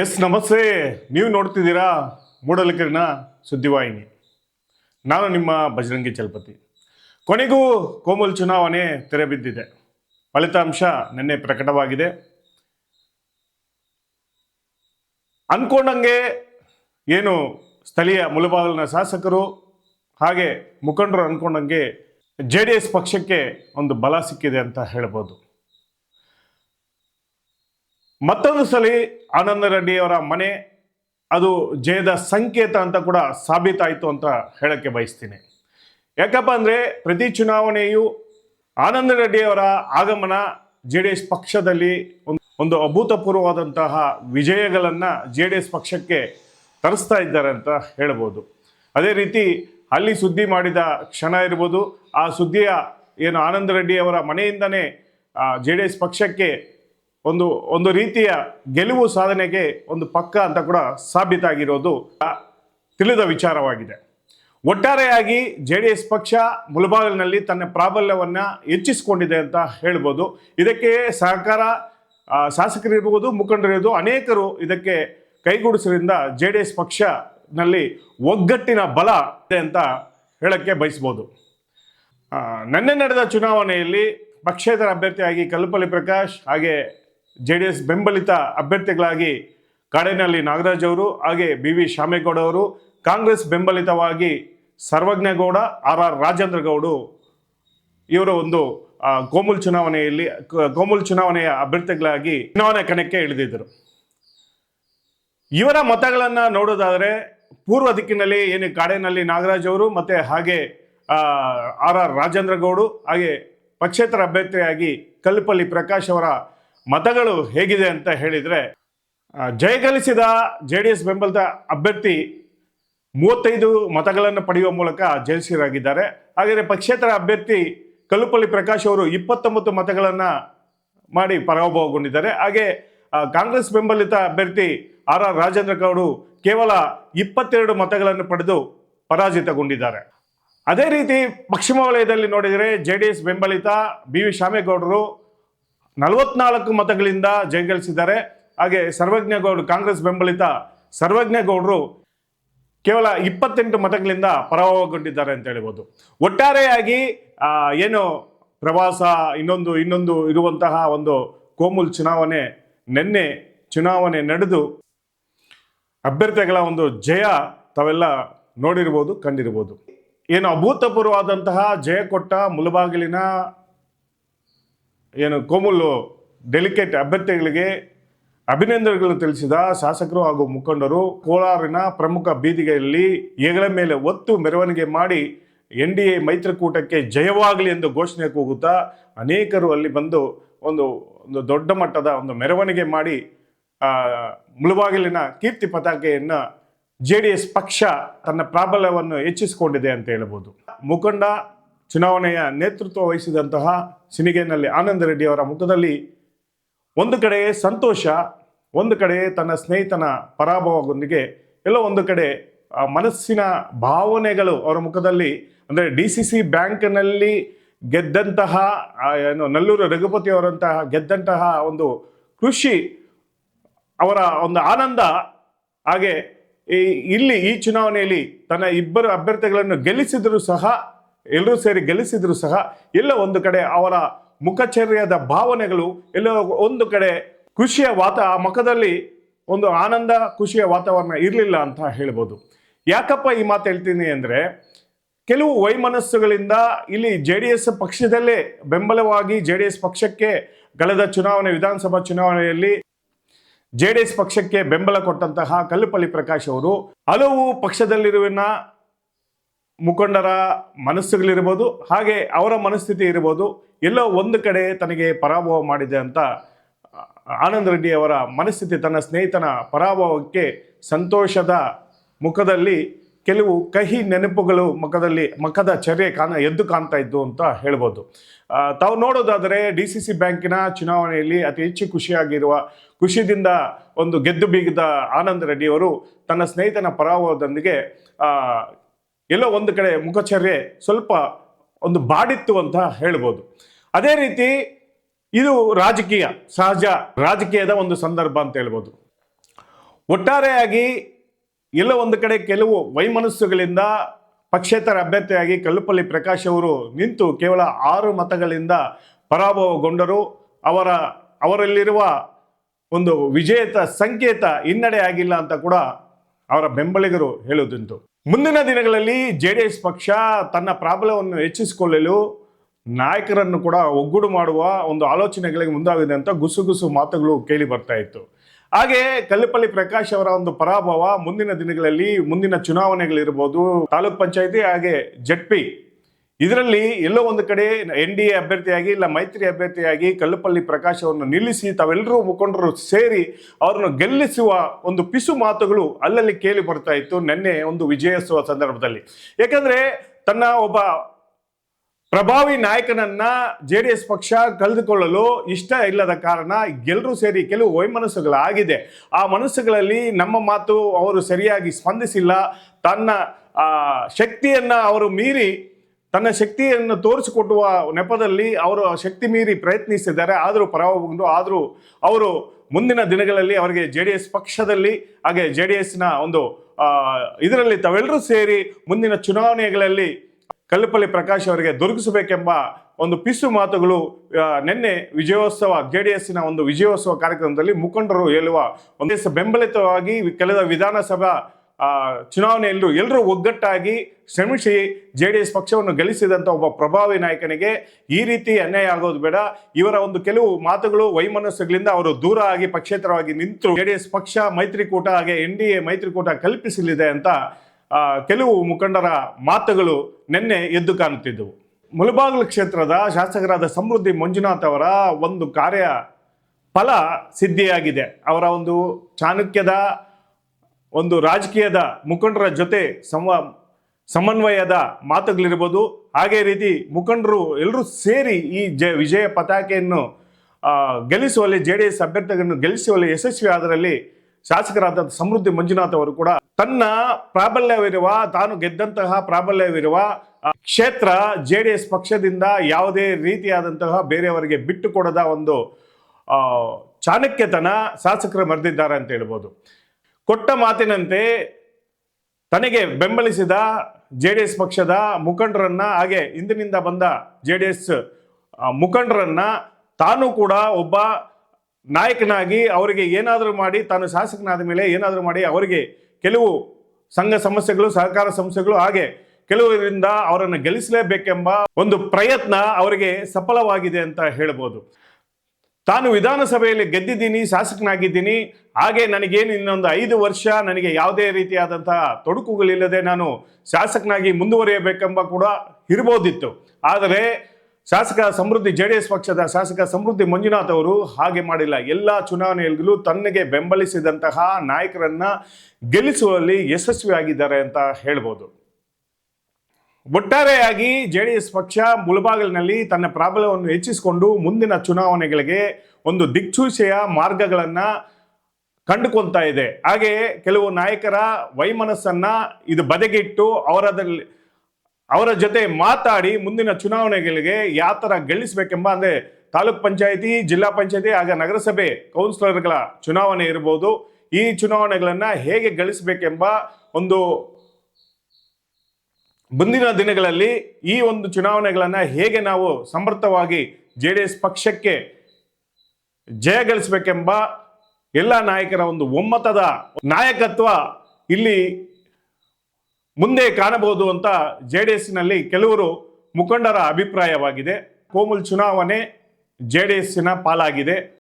S, ನಮಸ್ತೆ. ನೀವು ನೋಡ್ತಿದ್ದೀರಾ ಮೂಡಲಕರಿನ ಸುದ್ದಿವಾಹಿನಿ. ನಾನು ನಿಮ್ಮ ಬಜರಂಗಿ ಚಲಪತಿ. ಕೊನೆಗೂ ಕೋಮಲ್ ಚುನಾವಣೆ ತೆರೆಬಿದ್ದಿದೆ ಫಲಿತಾಂಶ ನಿನ್ನೆ ಪ್ರಕಟವಾಗಿದೆ. ಅನ್ಕೊಂಡಂಗೆ ಏನು ಸ್ಥಳೀಯ ಮುಳಬಾಗಿಲಿನ ಶಾಸಕರು ಹಾಗೆ ಮುಖಂಡರು ಅನ್ಕೊಂಡಂಗೆ ಜೆ ಡಿ ಎಸ್ ಪಕ್ಷಕ್ಕೆ ಒಂದು ಬಲ ಸಿಕ್ಕಿದೆ ಅಂತ ಹೇಳ್ಬೋದು. ಮತ್ತೊಂದು ಸಲ ಆನಂದ ರೆಡ್ಡಿಯವರ ಮನೆ, ಅದು ಜಯದ ಸಂಕೇತ ಅಂತ ಕೂಡ ಸಾಬೀತಾಯಿತು ಅಂತ ಹೇಳಕ್ಕೆ ಬಯಸ್ತೀನಿ. ಯಾಕಪ್ಪ ಅಂದರೆ ಪ್ರತಿ ಚುನಾವಣೆಯು ಆನಂದ ರೆಡ್ಡಿಯವರ ಆಗಮನ ಜೆ ಡಿ ಎಸ್ ಪಕ್ಷದಲ್ಲಿ ಒಂದು ಅಭೂತಪೂರ್ವವಾದಂತಹ ವಿಜಯಗಳನ್ನು ಜೆ ಡಿ ಎಸ್ ಪಕ್ಷಕ್ಕೆ ತರಿಸ್ತಾ ಇದ್ದಾರೆ ಅಂತ ಹೇಳ್ಬೋದು. ಅದೇ ರೀತಿ ಅಲ್ಲಿ ಸುದ್ದಿ ಮಾಡಿದ ಕ್ಷಣ ಇರ್ಬೋದು, ಆ ಸುದ್ದಿಯ ಏನು ಆನಂದ ರೆಡ್ಡಿಯವರ ಮನೆಯಿಂದನೇ ಜೆ ಡಿ ಎಸ್ ಪಕ್ಷಕ್ಕೆ ಒಂದು ಒಂದು ರೀತಿಯ ಗೆಲುವು ಸಾಧನೆಗೆ ಒಂದು ಪಕ್ಕ ಅಂತ ಕೂಡ ಸಾಬೀತಾಗಿರೋದು ತಿಳಿದ ವಿಚಾರವಾಗಿದೆ. ಒಟ್ಟಾರೆಯಾಗಿ ಜೆ ಡಿ ಎಸ್ ಪಕ್ಷ ಮುಳಬಾಗಿಲಿನಲ್ಲಿ ತನ್ನ ಪ್ರಾಬಲ್ಯವನ್ನು ಹೆಚ್ಚಿಸಿಕೊಂಡಿದೆ ಅಂತ ಹೇಳ್ಬೋದು. ಇದಕ್ಕೆ ಸಹಕಾರ ಶಾಸಕರಿರ್ಬೋದು, ಮುಖಂಡರಿರ್ಬೋದು, ಅನೇಕರು ಇದಕ್ಕೆ ಕೈಗೂಡಿಸೋದ್ರಿಂದ ಜೆ ಡಿ ಎಸ್ ಪಕ್ಷನಲ್ಲಿ ಒಗ್ಗಟ್ಟಿನ ಬಲ ಇದೆ ಅಂತ ಹೇಳಕ್ಕೆ ಬಯಸ್ಬೋದು. ನಿನ್ನೆ ನಡೆದ ಚುನಾವಣೆಯಲ್ಲಿ ಪಕ್ಷೇತರ ಅಭ್ಯರ್ಥಿಯಾಗಿ ಕಲ್ಪಲ್ಲಿ ಪ್ರಕಾಶ್ ಹಾಗೆ ಜೆ ಡಿ ಎಸ್ ಬೆಂಬಲಿತ ಅಭ್ಯರ್ಥಿಗಳಾಗಿ ಕಾಡೇನಹಳ್ಳಿ ನಾಗರಾಜ್ ಅವರು ಹಾಗೆ ಬಿ ವಿ ಶಾಮೇಗೌಡ ಅವರು, ಕಾಂಗ್ರೆಸ್ ಬೆಂಬಲಿತವಾಗಿ ಸರ್ವಜ್ಞಗೌಡ ಆರ್ ಆರ್ ರಾಜೇಂದ್ರ ಗೌಡು ಇವರು ಒಂದು ಗೋಮುಲ್ ಚುನಾವಣೆಯಲ್ಲಿ, ಗೋಮುಲ್ ಚುನಾವಣೆಯ ಅಭ್ಯರ್ಥಿಗಳಾಗಿ ಚುನಾವಣೆ ಕಣಕ್ಕೆ ಇಳಿದಿದ್ದರು. ಇವರ ಮತಗಳನ್ನು ನೋಡೋದಾದರೆ ಪೂರ್ವ ದಿಕ್ಕಿನಲ್ಲಿ ಏನು ಕಾಡೇನಹಳ್ಳಿ ನಾಗರಾಜ್ ಅವರು ಮತ್ತೆ ಹಾಗೆ ಆರ್ ಆರ್ ರಾಜೇಂದ್ರ ಗೌಡು ಹಾಗೆ ಪಕ್ಷೇತರ ಅಭ್ಯರ್ಥಿಯಾಗಿ ಕಲ್ಪಲ್ಲಿ ಪ್ರಕಾಶ್ ಅವರ ಮತಗಳು ಹೇಗಿದೆ ಅಂತ ಹೇಳಿದರೆ ಜಯಗಳಿಸಿದ ಜೆ ಡಿ ಎಸ್ ಬೆಂಬಲಿತ ಅಭ್ಯರ್ಥಿ ಮೂವತ್ತೈದು ಮತಗಳನ್ನು ಪಡೆಯುವ ಮೂಲಕ ಜಯಿಸಿರಾಗಿದ್ದಾರೆ ಹಾಗೆಯೇ ಪಕ್ಷೇತರ ಅಭ್ಯರ್ಥಿ ಕಲ್ಲುಪಲ್ಲಿ ಪ್ರಕಾಶ್ ಅವರು ಇಪ್ಪತ್ತೊಂಬತ್ತು ಮತಗಳನ್ನು ಮಾಡಿ ಪರಾಭವಗೊಂಡಿದ್ದಾರೆ. ಹಾಗೆ ಕಾಂಗ್ರೆಸ್ ಬೆಂಬಲಿತ ಅಭ್ಯರ್ಥಿ ಆರ್ ಆರ್ ರಾಜೇಂದ್ರ ಗೌಡು ಕೇವಲ ಇಪ್ಪತ್ತೆರಡು ಮತಗಳನ್ನು ಪಡೆದು ಪರಾಜಿತಗೊಂಡಿದ್ದಾರೆ. ಅದೇ ರೀತಿ ಪಶ್ಚಿಮ ವಲಯದಲ್ಲಿ ನೋಡಿದರೆ ಜೆ ಡಿ ಎಸ್ ಬೆಂಬಲಿತ ಬಿ ವಿ ಶಾಮೇಗೌಡರು ನಲವತ್ನಾಲ್ಕು ಮತಗಳಿಂದ ಜಯಗಳಿಸಿದ್ದಾರೆ. ಹಾಗೆ ಸರ್ವಜ್ಞಗೌಡರು ಕಾಂಗ್ರೆಸ್ ಬೆಂಬಲಿತ ಸರ್ವಜ್ಞಗೌಡರು ಕೇವಲ ಇಪ್ಪತ್ತೆಂಟು ಮತಗಳಿಂದ ಪರಾಭವಗೊಂಡಿದ್ದಾರೆ ಅಂತ ಹೇಳ್ಬೋದು. ಒಟ್ಟಾರೆಯಾಗಿ ಏನು ಪ್ರವಾಸ, ಇನ್ನೊಂದು ಇನ್ನೊಂದು ಇರುವಂತಹ ಒಂದು ಕೋಮುಲ್ ಚುನಾವಣೆ ನಿನ್ನೆ ಚುನಾವಣೆ ನಡೆದು ಅಭ್ಯರ್ಥಿಗಳ ಒಂದು ಜಯ ತಾವೆಲ್ಲ ನೋಡಿರ್ಬೋದು, ಕಂಡಿರ್ಬೋದು. ಏನು ಅಭೂತಪೂರ್ವವಾದಂತಹ ಜಯ ಕೊಟ್ಟ ಮುಳಬಾಗಿಲಿನ ಏನು ಕೋಮುಲು ಡೆಲಿಕೇಟ್ ಅಭ್ಯರ್ಥಿಗಳಿಗೆ ಅಭಿನಂದನೆಗಳನ್ನು ತಿಳಿಸಿದ ಶಾಸಕರು ಹಾಗೂ ಮುಖಂಡರು ಕೋಲಾರಿನ ಪ್ರಮುಖ ಬೀದಿಗೆಯಲ್ಲಿ ಹೆಗಲ ಮೇಲೆ ಒತ್ತು ಮೆರವಣಿಗೆ ಮಾಡಿ ಎನ್ ಡಿ ಎ ಮೈತ್ರಿಕೂಟಕ್ಕೆ ಜಯವಾಗಲಿ ಎಂದು ಘೋಷಣೆ ಕೂಗುತ್ತಾ ಅನೇಕರು ಅಲ್ಲಿ ಬಂದು ಒಂದು ಒಂದು ದೊಡ್ಡ ಮಟ್ಟದ ಒಂದು ಮೆರವಣಿಗೆ ಮಾಡಿ ಮುಳುಬಾಗಿಲಿನ ಕೀರ್ತಿ ಪತಾಕೆಯನ್ನು ಜೆ ಡಿ ಎಸ್ ಪಕ್ಷ ತನ್ನ ಪ್ರಾಬಲ್ಯವನ್ನು ಹೆಚ್ಚಿಸಿಕೊಂಡಿದೆ ಅಂತ ಹೇಳ್ಬೋದು. ಮುಖಂಡ, ಚುನಾವಣೆಯ ನೇತೃತ್ವ ವಹಿಸಿದಂತಹ ಸಿನಿಗೇನಲ್ಲಿ ಆನಂದ ರೆಡ್ಡಿ ಅವರ ಮುಖದಲ್ಲಿ ಒಂದು ಕಡೆ ಸಂತೋಷ, ಒಂದು ಕಡೆ ತನ್ನ ಸ್ನೇಹಿತನ ಪರಾಭವದೊಂದಿಗೆ ಎಲ್ಲೋ ಒಂದು ಕಡೆ ಮನಸ್ಸಿನ ಭಾವನೆಗಳು ಅವರ ಮುಖದಲ್ಲಿ, ಅಂದರೆ ಡಿ ಸಿ ಸಿ ಬ್ಯಾಂಕ್ನಲ್ಲಿ ಗೆದ್ದಂತಹ ಏನು, ನಲ್ಲೂರು ರಘುಪತಿ ಅವರಂತಹ ಗೆದ್ದಂತಹ ಒಂದು ಖುಷಿ ಅವರ ಒಂದು ಆನಂದ. ಹಾಗೆ ಇಲ್ಲಿ ಈ ಚುನಾವಣೆಯಲ್ಲಿ ತನ್ನ ಇಬ್ಬರು ಅಭ್ಯರ್ಥಿಗಳನ್ನು ಗೆಲ್ಲಿಸಿದರೂ ಸಹ ಎಲ್ಲರೂ ಸೇರಿ ಗೆಲ್ಲಿಸಿದ್ರು ಸಹ ಎಲ್ಲ ಒಂದು ಕಡೆ ಅವರ ಮುಖಚರ್ಯದ ಭಾವನೆಗಳು, ಎಲ್ಲ ಒಂದು ಕಡೆ ಖುಷಿಯ ವಾತ, ಆ ಮುಖದಲ್ಲಿ ಒಂದು ಆನಂದ, ಖುಷಿಯ ವಾತಾವರಣ ಇರಲಿಲ್ಲ ಅಂತ ಹೇಳ್ಬೋದು. ಯಾಕಪ್ಪ ಈ ಮಾತು ಹೇಳ್ತೀನಿ ಅಂದರೆ, ಕೆಲವು ವೈಮನಸ್ಸುಗಳಿಂದ ಇಲ್ಲಿ ಜೆ ಡಿ ಎಸ್ ಪಕ್ಷದಲ್ಲೇ ಬೆಂಬಲವಾಗಿ ಜೆ ಡಿ ಎಸ್ ಪಕ್ಷಕ್ಕೆ ಕಳೆದ ಚುನಾವಣೆ, ವಿಧಾನಸಭಾ ಚುನಾವಣೆಯಲ್ಲಿ ಜೆ ಡಿ ಎಸ್ ಪಕ್ಷಕ್ಕೆ ಬೆಂಬಲ ಕೊಟ್ಟಂತಹ ಕಲ್ಲುಪಲ್ಲಿ ಪ್ರಕಾಶ್ ಅವರು, ಹಲವು ಪಕ್ಷದಲ್ಲಿರುವಿನ ಮುಖಂಡರ ಮನಸ್ಸುಗಳಿರ್ಬೋದು, ಹಾಗೆ ಅವರ ಮನಸ್ಥಿತಿ ಇರ್ಬೋದು, ಎಲ್ಲೋ ಒಂದು ಕಡೆ ತನಗೆ ಪರಾಭವ ಮಾಡಿದೆ ಅಂತ ಆನಂದ್ ರೆಡ್ಡಿ ಅವರ ಮನಸ್ಥಿತಿ, ತನ್ನ ಸ್ನೇಹಿತನ ಪರಾಭವಕ್ಕೆ ಸಂತೋಷದ ಮುಖದಲ್ಲಿ ಕೆಲವು ಕಹಿ ನೆನಪುಗಳು ಮುಖದಲ್ಲಿ, ಮುಖದ ಚರ್ಯೆ ಕಾಣ, ಎದ್ದು ಕಾಣ್ತಾ ಇದ್ದು ಅಂತ ಹೇಳ್ಬೋದು. ತಾವು ನೋಡೋದಾದರೆ ಡಿ ಸಿ ಸಿ ಬ್ಯಾಂಕಿನ ಚುನಾವಣೆಯಲ್ಲಿ ಅತಿ ಹೆಚ್ಚು ಖುಷಿಯಾಗಿರುವ ಖುಷಿಯಿಂದ ಒಂದು ಗೆದ್ದು ಬೀಗಿದ ಆನಂದ್ ರೆಡ್ಡಿಯವರು ತನ್ನ ಸ್ನೇಹಿತನ ಪರಾಭವದೊಂದಿಗೆ ಎಲ್ಲೋ ಒಂದು ಕಡೆ ಮುಖಚರ್ಯೆ ಸ್ವಲ್ಪ ಒಂದು ಬಾಡಿತ್ತು ಅಂತ ಹೇಳ್ಬೋದು. ಅದೇ ರೀತಿ ಇದು ರಾಜಕೀಯ, ಸಹಜ ರಾಜಕೀಯದ ಒಂದು ಸಂದರ್ಭ ಅಂತ ಹೇಳ್ಬೋದು. ಒಟ್ಟಾರೆಯಾಗಿ ಎಲ್ಲೋ ಒಂದು ಕಡೆ ಕೆಲವು ವೈಮನಸ್ಸುಗಳಿಂದ ಪಕ್ಷೇತರ ಅಭ್ಯರ್ಥಿಯಾಗಿ ಕಲ್ಲುಪಲ್ಲಿ ಪ್ರಕಾಶ್ ಅವರು ನಿಂತು ಕೇವಲ ಆರು ಮತಗಳಿಂದ ಪರಾಭವಗೊಂಡರು. ಅವರ, ಅವರಲ್ಲಿರುವ ಒಂದು ವಿಜೇತ ಸಂಕೇತ ಹಿನ್ನಡೆ ಆಗಿಲ್ಲ ಅಂತ ಕೂಡ ಅವರ ಬೆಂಬಲಿಗರು ಹೇಳುವುದುಂಟು. ಮುಂದಿನ ದಿನಗಳಲ್ಲಿ ಜೆ ಡಿ ಎಸ್ ಪಕ್ಷ ತನ್ನ ಪ್ರಾಬಲ್ಯವನ್ನು ಹೆಚ್ಚಿಸಿಕೊಳ್ಳಲು ನಾಯಕರನ್ನು ಕೂಡ ಒಗ್ಗೂಡು ಮಾಡುವ ಒಂದು ಆಲೋಚನೆಗಳಿಗೆ ಮುಂದಾಗಿದೆ ಅಂತ ಗುಸುಗುಸು ಮಾತುಗಳು ಕೇಳಿ ಬರ್ತಾ ಇತ್ತು. ಹಾಗೆ ಕಲ್ಲಿಪಲ್ಲಿ ಪ್ರಕಾಶ್ ಅವರ ಒಂದು ಪರಾಭವ ಮುಂದಿನ ದಿನಗಳಲ್ಲಿ ಮುಂದಿನ ಚುನಾವಣೆಗಳಿರ್ಬೋದು, ತಾಲೂಕ್ ಪಂಚಾಯತಿ ಹಾಗೆ ಜಡ್ಪಿ ಇದರಲ್ಲಿ ಎಲ್ಲೋ ಒಂದು ಕಡೆ ಎನ್ ಡಿ ಎ ಅಭ್ಯರ್ಥಿಯಾಗಿ, ಇಲ್ಲ ಮೈತ್ರಿ ಅಭ್ಯರ್ಥಿಯಾಗಿ ಕಲ್ಲುಪಲ್ಲಿ ಪ್ರಕಾಶ್ ಅವರನ್ನು ನಿಲ್ಲಿಸಿ ತಾವೆಲ್ಲರೂ ಮುಖಂಡರು ಸೇರಿ ಅವರನ್ನು ಗೆಲ್ಲಿಸುವ ಒಂದು ಪಿಸು ಮಾತುಗಳು ಅಲ್ಲಲ್ಲಿ ಕೇಳಿ ಬರ್ತಾ ಇತ್ತು ನಿನ್ನೆ ಒಂದು ವಿಜಯೋತ್ಸವ ಸಂದರ್ಭದಲ್ಲಿ. ಯಾಕಂದ್ರೆ ತನ್ನ ಒಬ್ಬ ಪ್ರಭಾವಿ ನಾಯಕನನ್ನ ಜೆ ಡಿ ಎಸ್ ಪಕ್ಷ ಕಳೆದುಕೊಳ್ಳಲು ಇಷ್ಟ ಇಲ್ಲದ ಕಾರಣ ಎಲ್ಲರೂ ಸೇರಿ ಕೆಲವು ವೈಮನಸ್ಸುಗಳಾಗಿದೆ. ಆ ಮನಸ್ಸುಗಳಲ್ಲಿ ನಮ್ಮ ಮಾತು ಅವರು ಸರಿಯಾಗಿ ಸ್ಪಂದಿಸಿಲ್ಲ. ತನ್ನ ಶಕ್ತಿಯನ್ನ ಅವರು ಮೀರಿ ತನ್ನ ಶಕ್ತಿಯನ್ನು ತೋರಿಸಿಕೊಡುವ ನೆಪದಲ್ಲಿ ಅವರು ಶಕ್ತಿ ಮೀರಿ ಪ್ರಯತ್ನಿಸಿದ್ದಾರೆ. ಆದರೂ ಪರವಾಗಿಂದು ಆದರೂ ಅವರು ಮುಂದಿನ ದಿನಗಳಲ್ಲಿ ಅವರಿಗೆ ಜೆ ಡಿ ಎಸ್ ಪಕ್ಷದಲ್ಲಿ, ಹಾಗೆ ಜೆ ಡಿ ಎಸ್ನ ಒಂದು ಇದರಲ್ಲಿ ತಾವೆಲ್ಲರೂ ಸೇರಿ ಮುಂದಿನ ಚುನಾವಣೆಗಳಲ್ಲಿ ಕಲ್ಲುಪಲ್ಲಿ ಪ್ರಕಾಶ್ ಅವರಿಗೆ ದೊರಕಿಸಬೇಕೆಂಬ ಒಂದು ಪಿಸು ಮಾತುಗಳು ನಿನ್ನೆ ವಿಜಯೋತ್ಸವ, ಜೆ ಡಿ ಎಸ್ನ ಒಂದು ವಿಜಯೋತ್ಸವ ಕಾರ್ಯಕ್ರಮದಲ್ಲಿ ಮುಖಂಡರು ಹೇಳುವ ಒಂದು ಬೆಂಬಲಿತವಾಗಿ ಕಳೆದ ವಿಧಾನಸಭಾ ಚುನಾವಣೆಯಲ್ಲೂ ಎಲ್ಲರೂ ಒಗ್ಗಟ್ಟಾಗಿ ಶ್ರಮಿಸಿ ಜೆ ಡಿ ಎಸ್ ಪಕ್ಷವನ್ನು ಗಳಿಸಿದಂಥ ಒಬ್ಬ ಪ್ರಭಾವಿ ನಾಯಕನಿಗೆ ಈ ರೀತಿ ಅನ್ಯಾಯ ಆಗೋದು ಬೇಡ. ಇವರ ಒಂದು ಕೆಲವು ಮಾತುಗಳು, ವೈಮನಸ್ಸುಗಳಿಂದ ಅವರು ದೂರ ಆಗಿ ಪಕ್ಷೇತರವಾಗಿ ನಿಂತು ಜೆ ಡಿ ಎಸ್ ಪಕ್ಷ ಮೈತ್ರಿಕೂಟ ಹಾಗೆ ಎನ್ ಡಿ ಎ ಮೈತ್ರಿಕೂಟ ಕಲ್ಪಿಸಲಿದೆ ಅಂತ ಕೆಲವು ಮುಖಂಡರ ಮಾತುಗಳು ನಿನ್ನೆ ಎದ್ದು ಕಾಣುತ್ತಿದ್ದವು. ಮುಳಬಾಗಿಲು ಕ್ಷೇತ್ರದ ಶಾಸಕರಾದ ಸಮೃದ್ಧಿ ಮಂಜುನಾಥ್ ಅವರ ಒಂದು ಕಾರ್ಯ ಫಲ ಸಿದ್ಧಿಯಾಗಿದೆ. ಅವರ ಒಂದು ಚಾಣಕ್ಯದ ಒಂದು ರಾಜಕೀಯದ ಮುಖಂಡರ ಜೊತೆ ಸಂವ, ಸಮನ್ವಯದ ಮಾತುಗಳಿರ್ಬೋದು. ಹಾಗೆ ರೀತಿ ಮುಖಂಡರು ಎಲ್ಲರೂ ಸೇರಿ ಈ ಜ, ವಿಜಯ ಪತಾಕೆಯನ್ನು ಗೆಲ್ಲಿಸುವಲ್ಲಿ ಜೆ ಡಿ ಎಸ್ ಅಭ್ಯರ್ಥಿಗಳನ್ನು ಗೆಲ್ಲಿಸುವಲ್ಲಿ ಯಶಸ್ವಿ ಆದರಲ್ಲಿ ಶಾಸಕರಾದ ಸಮೃದ್ಧಿ ಮಂಜುನಾಥ್ ಅವರು ಕೂಡ ತನ್ನ ಪ್ರಾಬಲ್ಯವಿರುವ, ತಾನು ಗೆದ್ದಂತಹ ಪ್ರಾಬಲ್ಯವಿರುವ ಕ್ಷೇತ್ರ ಜೆ ಡಿ ಎಸ್ ಪಕ್ಷದಿಂದ ಯಾವುದೇ ರೀತಿಯಾದಂತಹ ಬೇರೆಯವರಿಗೆ ಬಿಟ್ಟುಕೊಡದ ಒಂದು ಚಾಣಕ್ಯತನ ಶಾಸಕರು ಮರೆದಿದ್ದಾರೆ ಅಂತ ಹೇಳ್ಬೋದು. ಕೊಟ್ಟ ಮಾತಿನಂತೆ ತನಗೆ ಬೆಂಬಲಿಸಿದ ಜೆ ಡಿ ಎಸ್ ಪಕ್ಷದ ಮುಖಂಡರನ್ನ, ಹಾಗೆ ಹಿಂದಿನಿಂದ ಬಂದ ಜೆ ಡಿ ಎಸ್ ಮುಖಂಡರನ್ನ ತಾನು ಕೂಡ ಒಬ್ಬ ನಾಯಕನಾಗಿ ಅವರಿಗೆ ಏನಾದರೂ ಮಾಡಿ, ತಾನು ಶಾಸಕನಾದ ಮೇಲೆ ಏನಾದರೂ ಮಾಡಿ ಅವರಿಗೆ ಕೆಲವು ಸಂಘ ಸಮಸ್ಯೆಗಳು, ಸಹಕಾರ ಸಂಸ್ಥೆಗಳು ಹಾಗೆ ಕೆಲವರಿಂದ ಅವರನ್ನು ಗೆಲ್ಲಿಸಲೇಬೇಕೆಂಬ ಒಂದು ಪ್ರಯತ್ನ ಅವರಿಗೆ ಸಫಲವಾಗಿದೆ ಅಂತ ಹೇಳ್ಬೋದು. ತಾನು ವಿಧಾನಸಭೆಯಲ್ಲಿ ಗೆದ್ದಿದ್ದೀನಿ, ಶಾಸಕನಾಗಿದ್ದೀನಿ, ಹಾಗೆ ನನಗೇನು ಇನ್ನೊಂದು ಐದು ವರ್ಷ, ನನಗೆ ಯಾವುದೇ ರೀತಿಯಾದಂತಹ ತೊಡಕುಗಳಿಲ್ಲದೆ ನಾನು ಶಾಸಕನಾಗಿ ಮುಂದುವರಿಯಬೇಕೆಂಬ ಕೂಡ ಇರ್ಬೋದಿತ್ತು ಆದರೆ ಶಾಸಕ ಸಮೃದ್ಧಿ ಜೆ ಪಕ್ಷದ ಶಾಸಕ ಸಮೃದ್ಧಿ ಮಂಜುನಾಥ್ ಅವರು ಹಾಗೆ ಮಾಡಿಲ್ಲ. ಎಲ್ಲ ಚುನಾವಣೆಯಲ್ಲೂ ತನ್ನಗೆ ಬೆಂಬಲಿಸಿದಂತಹ ನಾಯಕರನ್ನ ಗೆಲ್ಲಿಸುವಲ್ಲಿ ಯಶಸ್ವಿಯಾಗಿದ್ದಾರೆ ಅಂತ ಹೇಳ್ಬೋದು. ಒಟ್ಟಾರೆಯಾಗಿ ಜೆ ಡಿ ಎಸ್ ಪಕ್ಷ ಮುಳಬಾಗಿಲಿನಲ್ಲಿ ತನ್ನ ಪ್ರಾಬಲ್ಯವನ್ನು ಹೆಚ್ಚಿಸಿಕೊಂಡು ಮುಂದಿನ ಚುನಾವಣೆಗಳಿಗೆ ಒಂದು ದಿಕ್ಸೂಚೆಯ ಮಾರ್ಗಗಳನ್ನು ಕಂಡುಕೊಂತಾ ಇದೆ. ಹಾಗೆ ಕೆಲವು ನಾಯಕರ ವೈಮನಸ್ಸನ್ನ ಇದು ಬದಗಿಟ್ಟು ಅವರದಲ್ಲಿ ಅವರ ಜೊತೆ ಮಾತಾಡಿ ಮುಂದಿನ ಚುನಾವಣೆಗಳಿಗೆ ಯಾವ ಥರ ಗೆಲ್ಲಿಸಬೇಕೆಂಬ, ಅಂದರೆ ತಾಲೂಕ್ ಪಂಚಾಯಿತಿ, ಜಿಲ್ಲಾ ಪಂಚಾಯಿತಿ ಆಗ ನಗರಸಭೆ ಕೌನ್ಸಿಲರ್ಗಳ ಚುನಾವಣೆ ಇರ್ಬೋದು. ಈ ಚುನಾವಣೆಗಳನ್ನು ಹೇಗೆ ಗಳಿಸಬೇಕೆಂಬ ಒಂದು ಮುಂದಿನ ದಿನಗಳಲ್ಲಿ ಈ ಒಂದು ಚುನಾವಣೆಗಳನ್ನು ಹೇಗೆ ನಾವು ಸಮರ್ಥವಾಗಿ ಜೆ ಡಿ ಎಸ್ ಪಕ್ಷಕ್ಕೆ ಜಯಗಳಿಸಬೇಕೆಂಬ ಎಲ್ಲ ನಾಯಕರ ಒಂದು ಒಮ್ಮತದ ನಾಯಕತ್ವ ಇಲ್ಲಿ ಮುಂದೆ ಕಾಣಬಹುದು ಅಂತ ಜೆ ಡಿ ಎಸ್ನಲ್ಲಿ ಕೆಲವರು ಮುಖಂಡರ ಅಭಿಪ್ರಾಯವಾಗಿದೆ. ಕೋಮುಲ್ ಚುನಾವಣೆ ಜೆ ಡಿ ಎಸ್ಸಿನ ಪಾಲಾಗಿದೆ.